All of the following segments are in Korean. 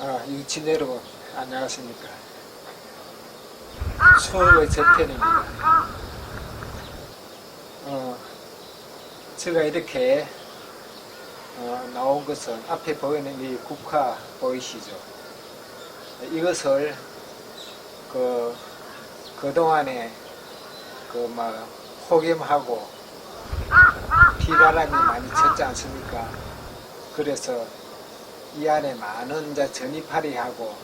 아, 유치 여러분, 안녕하십니까. 추억의 저편입니다. 어, 제가 이렇게 어, 나온 것은 앞에 보이는 이 국화 보이시죠? 이것을 그, 그동안에 그 막 폭염하고 비바람이 많이 쳤지 않습니까? 그래서 이 안에 많은 이제 전이파리하고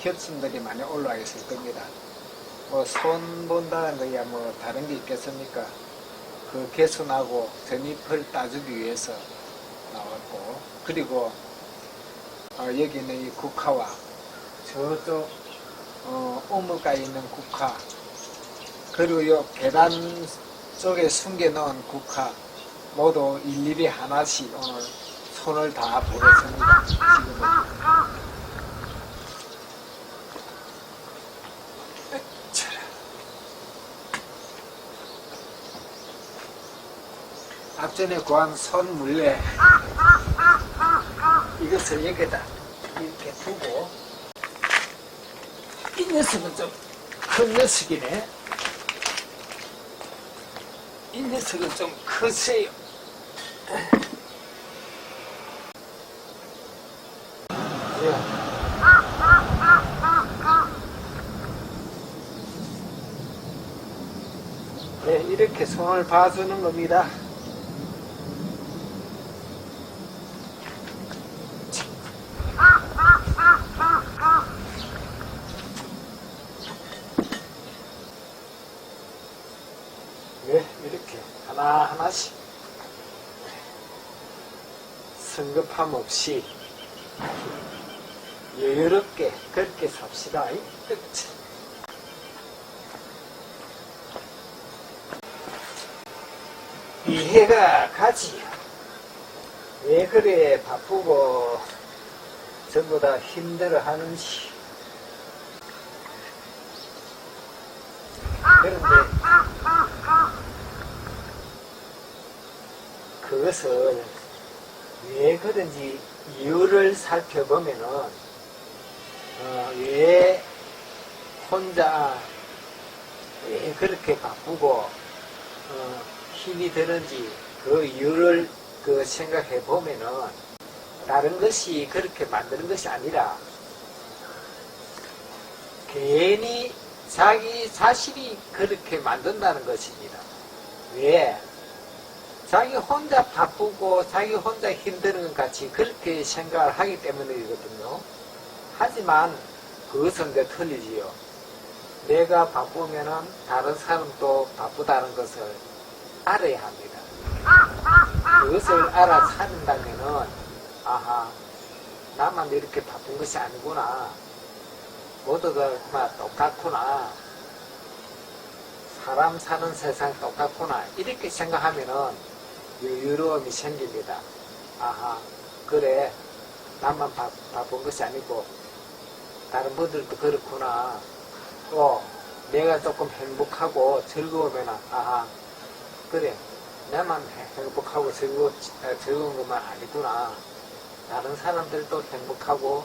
겹순들이 많이 올라와 있을 겁니다. 뭐 손 본다는 거야 뭐 다른 게 있겠습니까? 그 개순하고 전잎을 따주기 위해서 나왔고 그리고 어, 여기 있는 이 국화와 저쪽 어, 오물가에 있는 국화 그리고 요 계단 쪽에 숨겨 놓은 국화 모두 일일이 하나씩 오늘 손을 다. 자. 앞전에 구한 손물레 이것을 여기다 이렇게 두고 이 녀석은 좀 큰 녀석이네 이 녀석은 좀 크세요 예. 네, 이렇게 손을 봐주는 겁니다. 네, 이렇게 하나하나씩 성급함 없이 여유롭게 그렇게 삽시다. 이해가 가지. 왜 그래 바쁘고 전부 다 힘들어 하는지. 그런데 그것을 왜 그런지 이유를 살펴보면은 어, 왜 혼자 왜 그렇게 바쁘고 어, 힘이 드는지 그 이유를 그 생각해 보면은 다른 것이 그렇게 만드는 것이 아니라 괜히 자기 자신이 그렇게 만든다는 것입니다. 왜? 자기 혼자 바쁘고 자기 혼자 힘드는 것 같이 그렇게 생각을 하기 때문이거든요. 하지만 그것은 내 틀리지요. 내가 바쁘면은 다른 사람도 바쁘다는 것을 알아야 합니다. 그것을 알아 찾는다면은 아하 나만 이렇게 바쁜 것이 아니구나. 모두가 막 똑같구나. 사람 사는 세상 똑같구나. 이렇게 생각하면은 여유로움이 생깁니다. 아하, 그래. 나만 바, 바쁜 것이 아니고, 다른 분들도 그렇구나. 또, 내가 조금 행복하고 즐거우면, 아하, 그래. 나만 행복하고 즐거, 아, 즐거운 것만 아니구나. 다른 사람들도 행복하고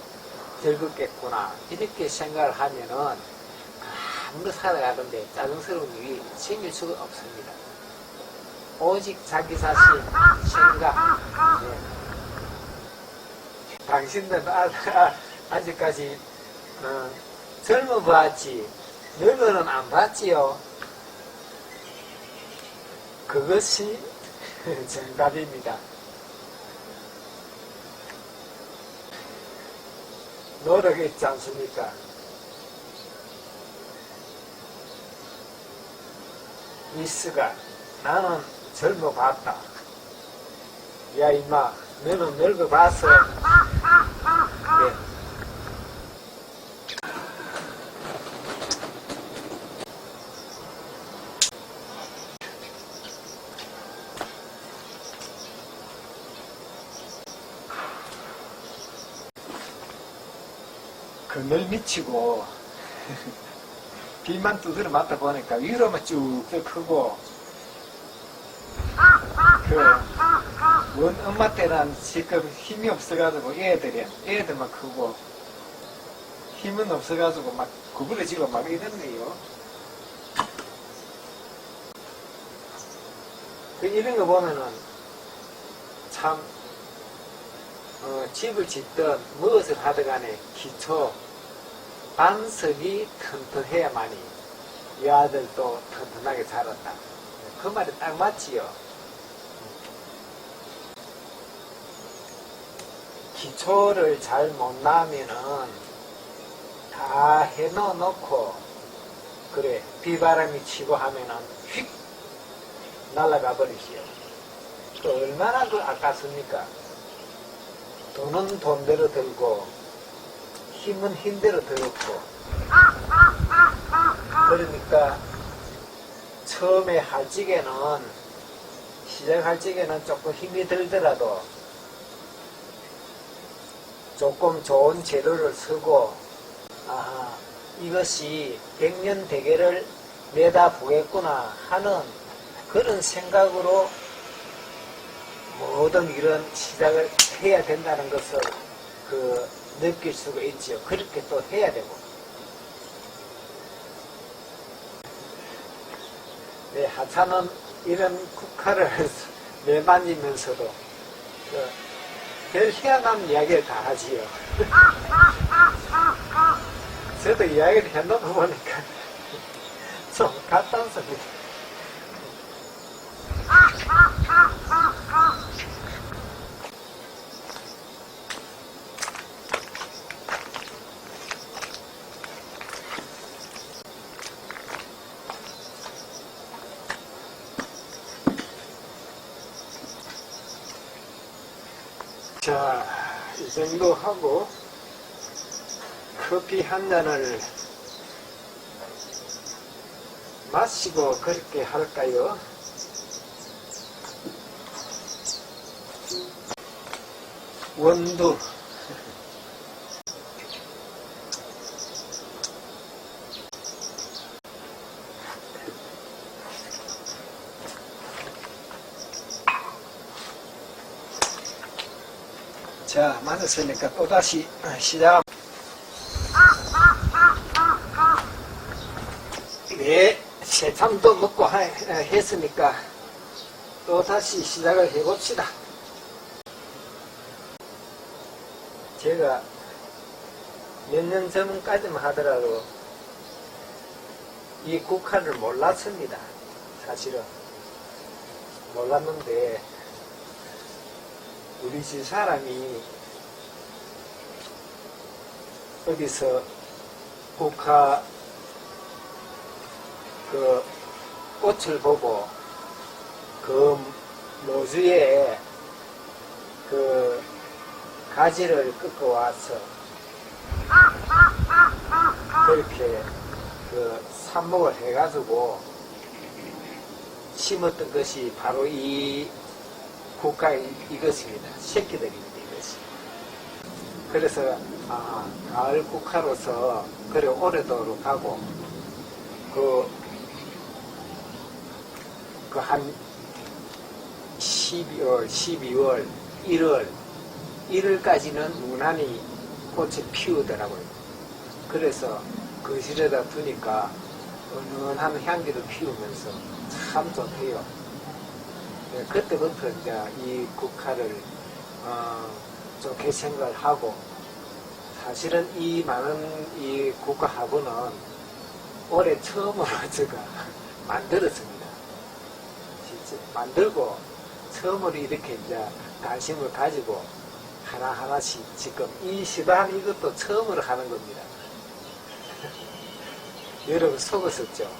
즐겁겠구나. 이렇게 생각을 하면은, 아무리 살아가는데 짜증스러운 일이 생길 수가 없습니다. 오직 자기 자신 생각. 예. 당신들 아, 아, 아직까지 어, 젊어 봤지 늙어는 안 봤지요. 그것이 정답입니다. 노력했지 않습니까? 미스가 나는 젊어 봤다. 야 임마 너는 늙어 봤어. 네. 그 늘 미치고 비만 두드려 맞다 보니까 위로만 쭉쭉 크고 그원 엄마 때는 지금 힘이 없어가지고 애들이 애들만 크고 힘은 없어가지고 막 구부러지고 막 이러네요. 그 이런 거 보면은 참 어, 집을 짓든 무엇을 하든 간에 기초 반석이 튼튼해야만이 이 아들도 튼튼하게 자란다. 그 말이 딱 맞지요. 기초를 잘 못 나면은 다 해놓 놓고 그래 비바람이 치고 하면은 휙 날아가 버리지요. 또 얼마나 그 아깝습니까? 돈은 돈대로 들고 힘은 힘대로 들었고. 그러니까 처음에 할 적에는 시작할 적에는 조금 힘이 들더라도 조금 좋은 재료를 쓰고 아 이것이 백년 대계를 내다보겠구나 하는 그런 생각으로 모든 이런 시작을 해야 된다는 것을 그 느낄 수가 있지요. 그렇게 또 해야 되고. 네, 하찮은 이런 국화를 매만지면서도 그, 별 희한한 이야기를 다 하지요. 저도 이야기를 해놓고 보니까 좀 같단습니다. 자, 이 정도 하고 커피 한 잔을 마시고 그렇게 할까요? 원두 자, 맞았으니까 또다시 시작. 네, 새참도 먹고 하- 했으니까 또다시 시작을 해봅시다. 제가 몇 년 전까지만 하더라도 이 국화를 몰랐습니다. 사실은. 몰랐는데 우리 집 사람이 어디서 국화 그 꽃을 보고 그 모주에 그 가지를 꺾어 와서 그렇게 그 삽목을 해가지고 심었던 것이 바로 이 국가의 이것입니다. 새끼들입니다, 이것이. 그래서, 아, 가을 국화로서, 그래, 오래도록 하고, 그, 그 한 12월, 12월, 1월, 1월까지는 무난히 꽃이 피우더라고요. 그래서 거실에다 두니까 은은한 향기를 피우면서 참 좋대요. 네, 그때부터 이제 이 국화를 어, 좋게 생각을 하고 사실은 이 많은 이 국화 화분은 올해 처음으로 제가 만들었습니다. 진짜 만들고 처음으로 이렇게 이제 관심을 가지고 하나하나씩 지금 이 시도하는 이것도 처음으로 하는 겁니다. 여러분 속았었죠?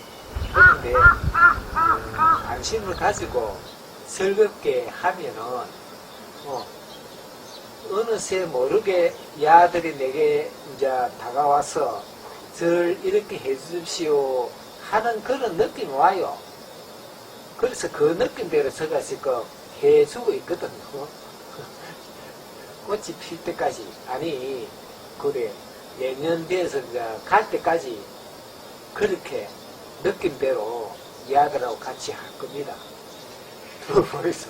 그런데 어, 관심을 가지고 즐겁게 하면은 어, 어느새 모르게 이 아들이 내게 이제 다가와서 저를 이렇게 해주십시오 하는 그런 느낌이 와요. 그래서 그 느낌대로 제가 지금 해주고 있거든요. 꽃이 필 때까지 아니 그래 내년 뒤에서 이제 갈 때까지 그렇게 느낌대로 이 아들하고 같이 할 겁니다. 두 분이서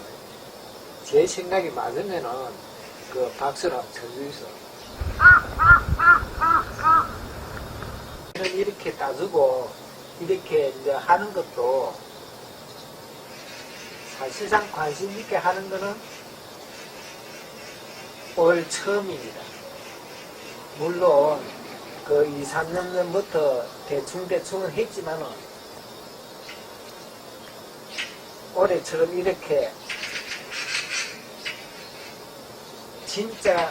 제 생각이 맞으면은 그 박수를 한번 쳐주이소. 이렇게 따주고 이렇게 이제 하는 것도 사실상 관심 있게 하는 거는 올 처음입니다. 물론 그 2, 3년 전부터 대충대충은 했지만은 올해처럼 이렇게 진짜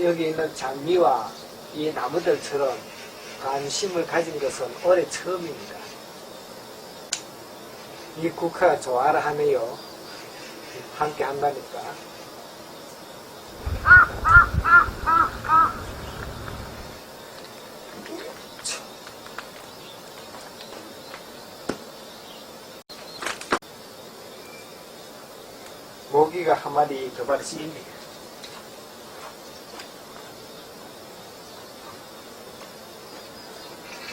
여기 있는 장미와 이 나무들처럼 관심을 가진 것은 올해 처음입니다. 이 국화가 좋아라 하네요. 함께 한다니까. 모기가 한 마리 더 발씩 있네.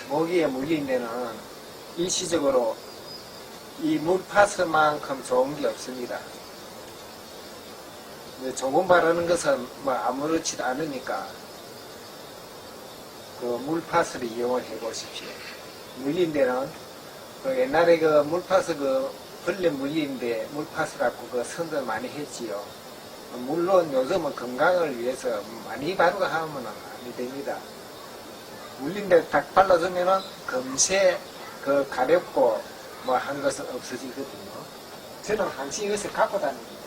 모기에 물린 데는 일시적으로 이 물파스만큼 좋은 게 없습니다. 조금 바르는 것은 뭐 아무렇지도 않으니까 그 물파스를 이용을 해 보십시오. 물린 데는 그 옛날에 그 물파스 그 벌레 물린데 물파스 갖고 그 선들 많이 했지요. 물론 요즘은 건강을 위해서 많이 바르고 하면 안 됩니다. 물린데 딱 발라주면은 금세 그 가렵고 뭐한 것은 없어지거든요. 저는 항상 이것을 갖고 다닙니다.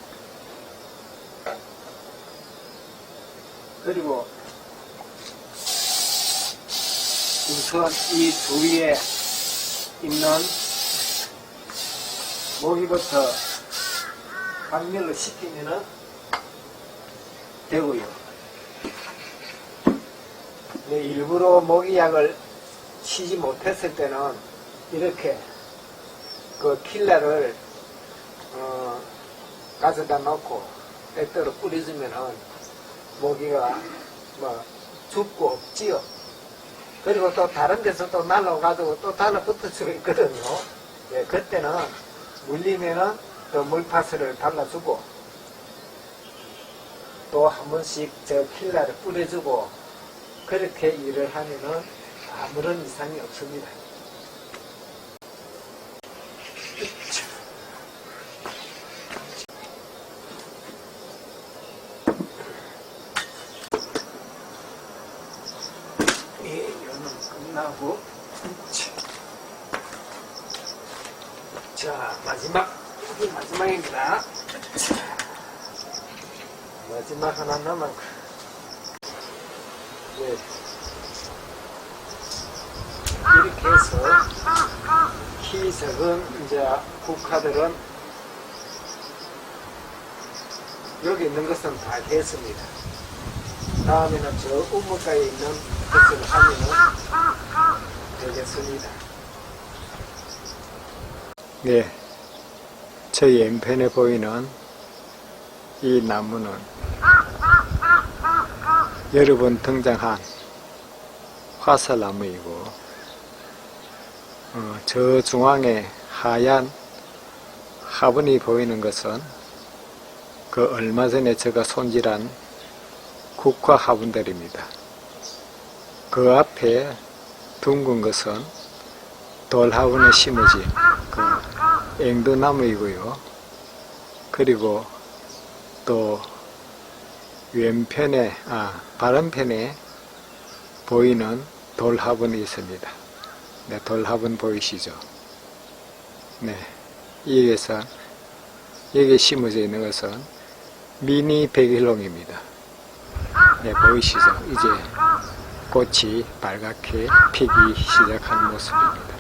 그리고 우선 이 주위에 있는 모기부터 박멸을 시키면은 되고요. 네, 일부러 모기약을 치지 못했을 때는 이렇게 그 킬러를 어, 가져다 놓고 때때로 뿌려주면은 모기가 뭐 죽고 없지요. 그리고 또 다른 데서 또 날라가지고 또 달라붙을 수가 있거든요. 예, 그때는 물리면은 또 물파스를 발라주고 또 한 번씩 저 킬러를 뿌려주고 그렇게 일을 하면은 아무런 이상이 없습니다. 예, 이거는 끝나고 자 마지막 이게 마지막입니다. 자, 마지막 하나 남았고 네. 이렇게 해서 키 적은 이제 국화들은 여기 있는 것은 다 됐습니다. 다음에는 저 우물가에 있는 것을 하면은 되겠습니다. 네. 저희 왼편에 보이는 이 나무는 여러 번 등장한 화살나무이고 어, 저 중앙에 하얀 화분이 보이는 것은 그 얼마 전에 제가 손질한 국화 화분들입니다. 그 앞에 둥근 것은 돌 화분에 심어진 그 앵두나무이고요. 그리고 또 왼편에 아 바른편에 보이는 돌 화분이 있습니다. 네, 돌 화분 보이시죠? 네, 여기에서 여기 심어져 있는 것은 미니 백일홍입니다. 네, 보이시죠? 이제 꽃이 빨갛게 피기 시작한 모습입니다.